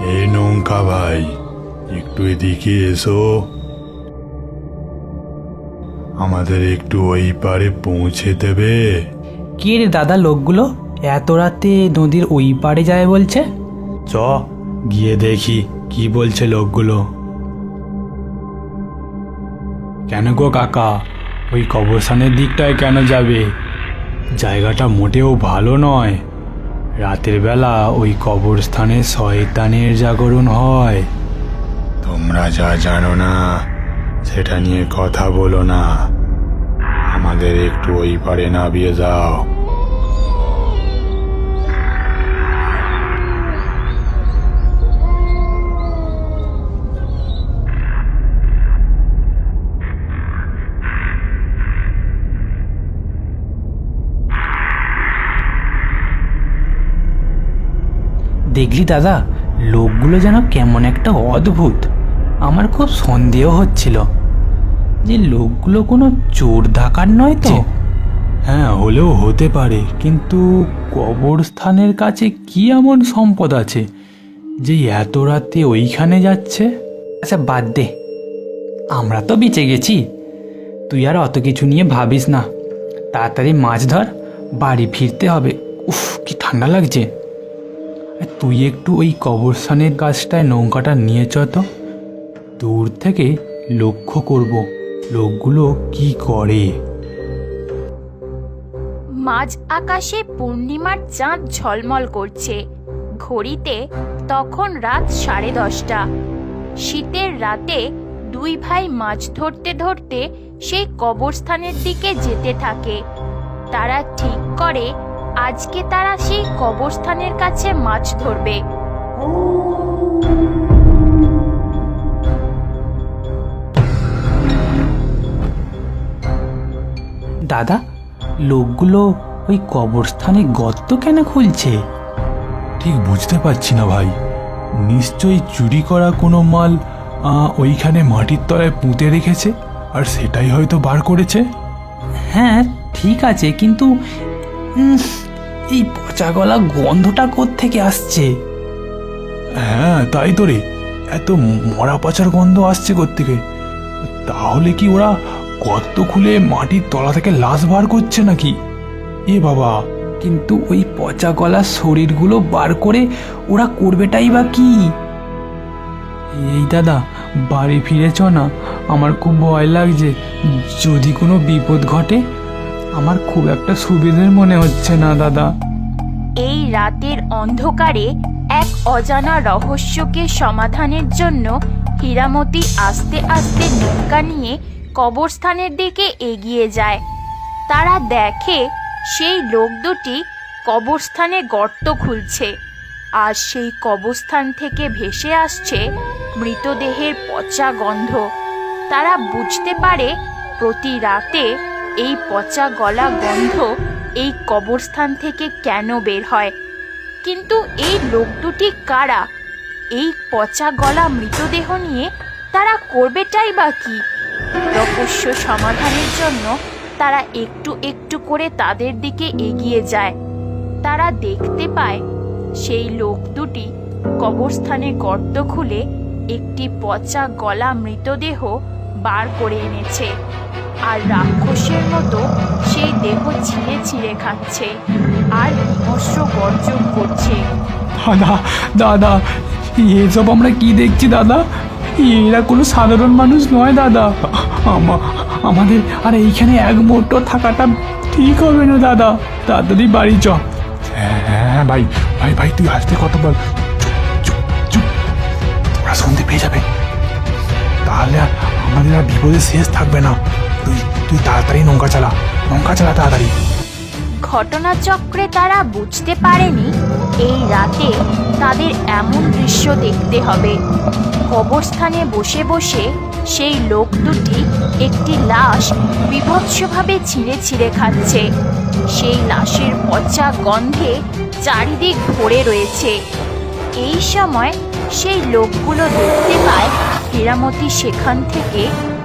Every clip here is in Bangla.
এই নৌকা ভাই একটু এদিকে এসো। আমাদের একটু ওই পারে পৌঁছে দেবে। কে রে দাদা লোকগুলো এত রাতে নদীর ওই পারে যায় বলছে? চ গিয়ে দেখি কি বলছে লোকগুলো। কেন গো কাকা ওই কবরস্থানের দিকটায় কেন যাবে? জায়গাটা মোটেও ভালো নয়। রাতের বেলা ওই কবরস্থানে শয়তানের জাগরণ হয়। তোমরা যা জানো না, সেটা নিয়ে কথা বলো না। আমাদের একটু ওই পারে নামিয়ে যাও। দেখলি দাদা লোকগুলো যেন কেমন একটা অদ্ভুত। আমার খুব সন্দেহ হচ্ছিল যে লোকগুলো কোনো চোর ডাকার নয় তো? হ্যাঁ হলেও হতে পারে কিন্তু কবরস্থানের কাছে কি এমন সম্পদ আছে যে এত রাতে ওইখানে যাচ্ছে? আচ্ছা বাদ দে। আমরা তো বেঁচে গেছি। তুই আর অত কিছু নিয়ে ভাবিস না। তাড়াতাড়ি মাছ ধর বাড়ি ফিরতে হবে। উফ কি ঠান্ডা লাগছে। তুই একটু ওই কবরস্থানের গাছটায় নৌকাটা নিয়ে চ তো। দূর থেকে লক্ষ্য করব লোকগুলো কি করে। মাঝ আকাশে পূর্ণিমার চাঁদ ঝলমল করছে। ঘড়িতে তখন রাত সাড়ে দশটা। শীতের রাতে দুই ভাই মাছ ধরতে ধরতে সেই কবরস্থানের দিকে যেতে থাকে। তারা ঠিক করে আজকে তারা সেই কবরস্থানের কাছে মাছ ধরবে। দাদা লোকগুলো ওই কবরস্থানে গর্ত কেন খুলছে? ঠিক বুঝতে পারছি না ভাই। নিশ্চয়ই চুরি করা কোনো মাল ওইখানে মাটির তলায় পুঁতে রেখেছে আর সেটাই হয়তো বার করেছে? হ্যাঁ ঠিক আছে কিন্তু এই পচা গলা গন্ধটা থেকে আসছে? হ্যাঁ তাই তো রে। এত মরা পচার গন্ধ আসছে থেকে তাহলে কি ওরা গর্ত খুলে মাটির তলা থেকে লাশ বার করছে নাকি? এ বাবা। কিন্তু ওই পচা গলা শরীরগুলো বার করে ওরা করবেটাই বা কি? এই দাদা বাড়ি ফিরেছ না? আমার খুব ভয় লাগছে। যদি কোনো বিপদ ঘটে আমার খুব একটা সুবিধের মনে হচ্ছে না, দাদা। এই রাতের অন্ধকারে এক অজানা রহস্যকে সমাধানের জন্য হীরামতি আস্তে আস্তে নৌকা নিয়ে কবরস্থানের দিকে এগিয়ে যায়। তারা দেখে সেই লোক দুটি কবরস্থানে গর্ত খুলছে আর সেই কবরস্থান থেকে ভেসে আসছে মৃতদেহের পচা গন্ধ। তারা বুঝতে পারে প্রতি রাতে এই পচা গলা গন্ধ এই কবরস্থান থেকে কেন বের হয়? কিন্তু এই লোক দুটি কারা? এই পচা গলা মৃতদেহ নিয়ে তারা করবেটাই বা কি? রহস্য সমাধানের জন্য তারা একটু একটু করে তাদের দিকে এগিয়ে যায়। তারা দেখতে পায় সেই লোক দুটি কবরস্থানে গর্ত খুলে একটি পচা গলা মৃতদেহ বার করে এনেছে। আর রাক্ষসের মতো সেই দেহ ছিঁড়ে ছিঁড়ে খাচ্ছে আর বিমর্ষ গর্জন করছে। দাদা দাদা এসব আমরা কি দেখছি দাদা? এরা কোনো সাধারণ মানুষ নয় দাদা। আমা- আমাদের আর এইখানে এক মুহূর্ত থাকাটা ঠিক হবে না দাদা। তাড়াতাড়ি বাড়ি চ। হ্যাঁ ভাই ভাই ভাই তুই আসতে কত বল? চুপ চুপ চুপ। ওরা শুনতে পেয়ে যাবে। তাহলে আর আমাদের আর বিপদের শেষ থাকবে না। তুই তুই তাড়াতাড়ি নৌকা চালা। নৌকা চালা তাড়াতাড়ি। ঘটনাচক্রে তারা বুঝতে পারেনি, এই রাতে তাদের এমন দৃশ্য দেখতে হবে। কবরস্থানে বসে বসে সেই লোক দুটি একটি লাশ বিভৎসভাবে ছিঁড়ে ছিঁড়ে খাচ্ছে। সেই লাশের পচা গন্ধে চারিদিক ভরে রয়েছে। এই সময় সেই লোকগুলো দেখতে পায় হীরামতি সেখান থেকে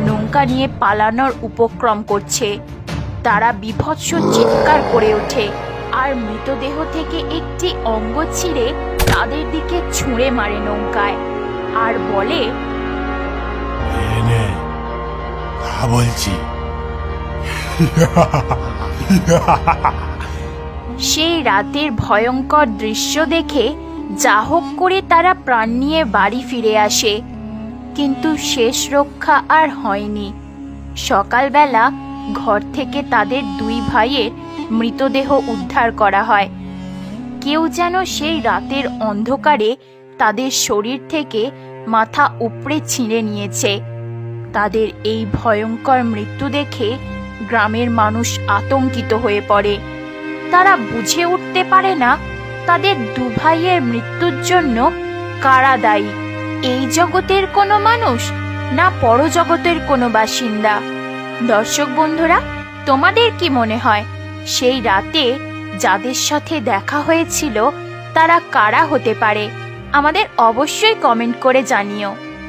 নৌকা নিয়ে পালানোর উপক্রম করছে। তারা বিভৎস চিৎকার করে ওঠে আর মৃতদেহ থেকে একটি অঙ্গ ছিঁড়ে তাদের দিকে ছুঁড়ে মারে নৌকায় আর বলে বলছি। সেই রাতের ভয়ঙ্কর দৃশ্য দেখে যা হোক করে তারা প্রাণ নিয়ে বাড়ি ফিরে আসে। কিন্তু শেষ রক্ষা আর হয়নি। সকালবেলা ঘর থেকে তাদের দুই ভাইয়ের মৃতদেহ উদ্ধার করা হয়। কেউ যেন সেই রাতের অন্ধকারে তাদের শরীর থেকে মাথা উপড়ে ছিঁড়ে নিয়েছে। তাদের এই ভয়ঙ্কর মৃত্যু দেখে গ্রামের মানুষ আতঙ্কিত হয়ে পড়ে। তারা বুঝে উঠতে পারে না তাদের দু ভাইয়ের মৃত্যুর জন্য কারা দায়ী। এই জগতের কোনো মানুষ না পরজগতের কোনো বাসিন্দা। দর্শক বন্ধুরা, তোমাদের কি মনে হয়, সেই রাতে যাদের সাথে দেখা হয়েছিল, তারা কারা হতে পারে? আমাদের অবশ্যই কমেন্ট করে জানিও।